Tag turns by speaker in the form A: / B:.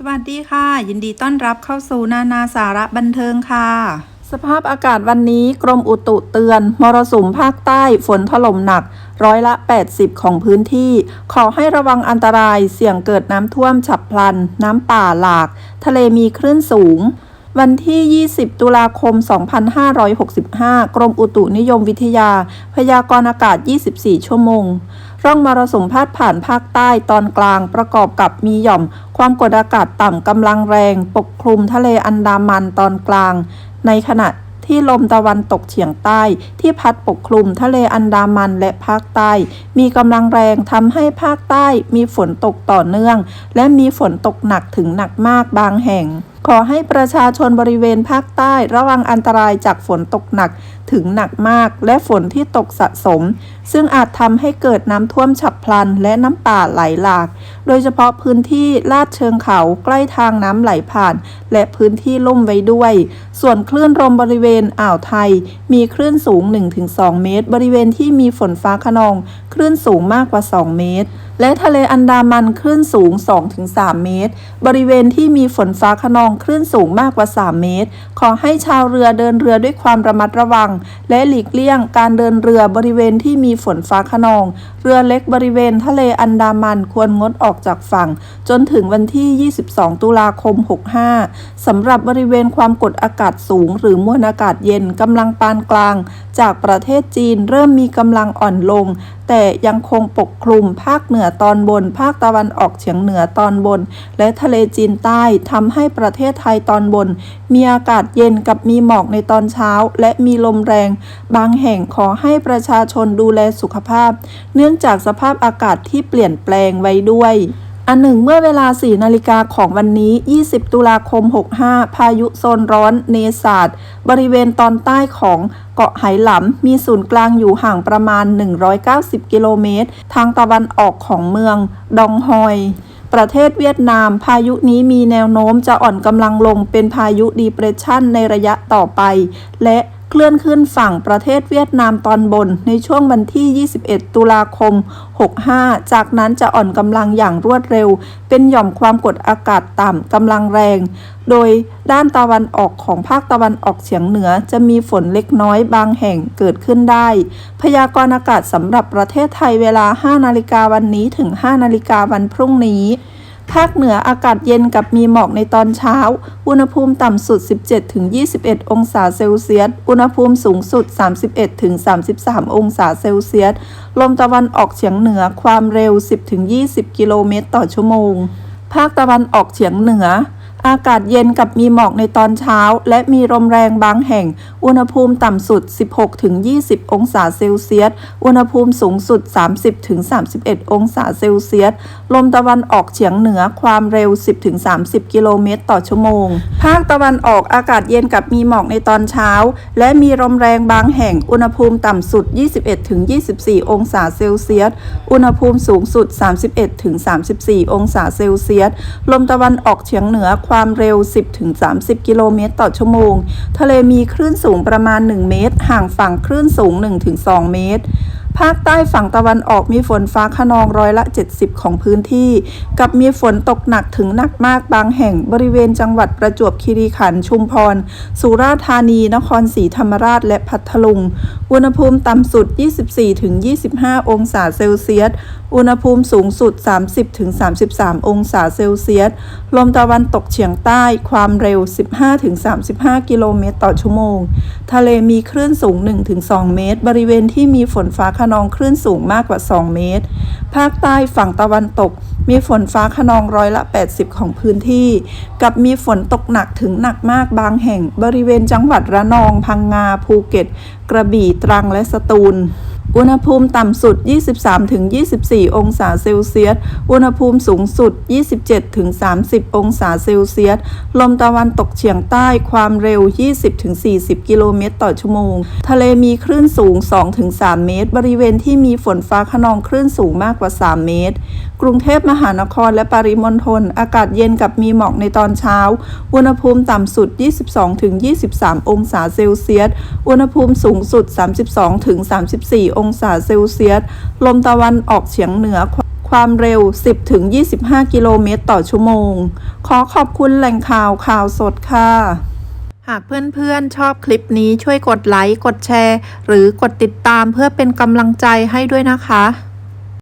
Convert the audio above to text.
A: สวัสดีค่ะ ยินดีต้อนรับเข้าสู่นานาสาระบันเทิงค่ะ สภาพอากาศวันนี้กรมอุตุเตือน มรสุมภาคใต้ฝนถล่มหนัก ร้อยละ 80 ของพื้นที่ ขอให้ระวังอันตรายเสี่ยงเกิดน้ำท่วมฉับพลัน น้ำป่าหลาก ทะเลมีคลื่นสูง วันที่ 20 ตุลาคม 2565 กรมอุตุนิยมวิทยา พยากรณ์อากาศ 24 ชั่วโมง ร่องมรสุมพาดผ่านภาคใต้ตอนกลางประกอบกับมีหย่อม ความกดอากาศต่ำกำลังแรง ปกคลุมทะเลอันดามันตอนกลาง ในขณะที่ลมตะวันตกเฉียงใต้ ที่พัดปกคลุมทะเลอันดามันและภาคใต้ มีกำลังแรงทำให้ภาคใต้มีฝนตกต่อเนื่อง และมีฝนตกหนักถึงหนักมากบางแห่ง ขอให้ประชาชนบริเวณภาคใต้ระวังอันตรายจากฝนตกหนัก ถึงหนักมาก และฝนที่ตกสะสม ซึ่งอาจทำให้เกิดน้ำท่วมฉับพลันและน้ำป่าไหลหลาก โดยเฉพาะพื้นที่ลาดเชิงเขาใกล้ทางน้ำไหลผ่าน และพื้นที่ลุ่มไว้ด้วย ส่วนคลื่นลมบริเวณอ่าวไทย มีคลื่นสูง 1-2 เมตร บริเวณที่มีฝนฟ้าขนอง คลื่นสูงมากกว่า 2 เมตรและทะเลอันดามันคลื่นสูง 2-3 เมตร บริเวณที่มีฝนฟ้าขนองคลื่นสูงมากกว่า 3 เมตร ขอให้ชาวเรือเดินเรือด้วยความระมัดระวังและหลีกเลี่ยงการเดินเรือบริเวณที่มีฝนฟ้าขนอง เรือเล็กบริเวณทะเลอันดามันควรงดออกจากฝั่ง จนถึงวันที่ 22 ตุลาคม 65 สำหรับบริเวณความกดอากาศสูง หรือมวลอากาศเย็นกำลังปานกลาง จากประเทศจีนเริ่มมีกำลังอ่อนลง แต่ยังคงปกคลุมภาคเหนือตอนบน ภาคตะวันออกเฉียงเหนือตอนบน และทะเลจีนใต้ทำให้ประเทศไทยตอนบน มีอากาศเย็นกับมีหมอกในตอนเช้า และมีลมแรง บางแห่งขอให้ประชาชนดูแลสุขภาพ เนื่องจากสภาพอากาศที่เปลี่ยนแปลงไว้ด้วยอันหนึ่งเมื่อเวลา 4 นาฬิกาของวันนี้ 20 ตุลาคม 65 พายุโซนร้อนเนศาสตร์บริเวณตอนใต้ของ เกาะไหหลำ มีศูนย์กลางอยู่ห่างประมาณ 190 กิโลเมตร ทางตะวันออกของเมือง ดองฮอยประเทศเวียดนาม พายุนี้มีแนวโน้มจะอ่อนกำลังลงเป็นพายุดีเพรสชันในระยะต่อไป และ เคลื่อนขึ้นฝั่งประเทศเวียดนามตอนบนในช่วงวันที่ 21 ตุลาคม 65 จากนั้นจะอ่อนกำลังอย่างรวดเร็ว เป็นหย่อมความกดอากาศต่ำกำลังแรง โดยด้านตะวันออกของภาคตะวันออกเฉียงเหนือจะมีฝนเล็กน้อยบางแห่งเกิดขึ้นได้ พยากรณ์อากาศสำหรับประเทศไทยเวลา 5 นาฬิกาวันนี้ถึง 5 นาฬิกาวันพรุ่งนี้ ภาคเหนืออากาศเย็นกับมีหมอกในตอนเช้า อุณหภูมิต่ำสุด 17-21 องศาเซลเซียส อุณหภูมิสูงสุด 31-33 องศาเซลเซียส ลมตะวันออกเฉียงเหนือความเร็ว 10-20 กิโลเมตรต่อชั่วโมง ภาคตะวันออกเฉียงเหนือ อากาศเย็นกับมีหมอกในตอนเช้า และมีลมแรงบางแห่ง อุณหภูมิต่ำสุด 16-20 องศาเซลเซียส อุณหภูมิสูงสุด 30-31 องศาเซลเซียส ลมตะวันออกเฉียงเหนือความเร็ว 10-30 กิโลเมตรต่อชั่วโมง ภาคตะวันออกอากาศเย็นกับมีหมอกในตอนเช้า และมีลมแรงบางแห่ง อุณหภูมิต่ำสุด 21-24 องศาเซลเซียส อุณหภูมิสูงสุด 31-34 องศาเซลเซียส ลมตะวันออกเฉียงเหนือความความเร็ว 10-30 กิโลเมตรต่อชั่วโมง ทะเลมีคลื่นสูงประมาณ 1 เมตร ห่างฝั่งคลื่นสูง 1-2 เมตร ภาคใต้ฝั่งตะวันออกมีฝนฟ้าขนองร้อยละ 70 ของพื้นที่ กับมีฝนตกหนักถึงหนักมากบางแห่งบริเวณจังหวัดประจวบคีรีขันธ์ชุมพร สุราษฎร์ธานี นครศรีธรรมราช และพัทลุง อุณหภูมิต่ำสุด 24-25 องศาเซลเซียส อุณหภูมิสูงสุด 30-33 องศาเซลเซียส ลมตะวันตกเฉียงใต้ ความเร็ว 15-35 กิโลเมตรต่อชั่วโมง ทะเลมีคลื่นสูง 1-2 เมตร บริเวณที่มีฝนฟ้าขนองคลื่นสูงมากกว่า 2 เมตร ภาคใต้ฝั่งตะวันตก มีฝนฟ้าขนองร้อยละ 80 ของพื้นที่ กับมีฝนตกหนักถึงหนักมากบางแห่ง บริเวณจังหวัดระนอง พังงา ภูเก็ต กระบี่ ตรัง และสตูล อุณหภูมิต่ำสุด 23-24 องศาเซลเซียส อุณหภูมิสูงสุด 27-30 องศาเซลเซียส ลมตะวันตกเฉียงใต้ความเร็ว 20-40 กิโลเมตรต่อชั่วโมง ทะเลมีคลื่นสูง 2-3 เมตร บริเวณที่มีฝนฟ้าขนองคลื่นสูงมากกว่า 3 เมตร กรุงเทพมหานครและปริมณฑลอากาศเย็นกับมีหมอกในตอนเช้า อุณหภูมิต่ำสุด 22-23 องศาเซลเซียส อุณหภูมิสูงสุด 32-34องศาเซลเซียส ลมตะวันออกเฉียงเหนือความเร็ว 10-25 กิโลเมตรต่อชั่วโมง ขอขอบคุณแหล่งข่าวข่าวสดค่ะ หากเพื่อนๆชอบคลิปนี้ช่วยกดไลค์ กดแชร์ หรือกดติดตามเพื่อเป็นกำลังใจให้ด้วยนะคะ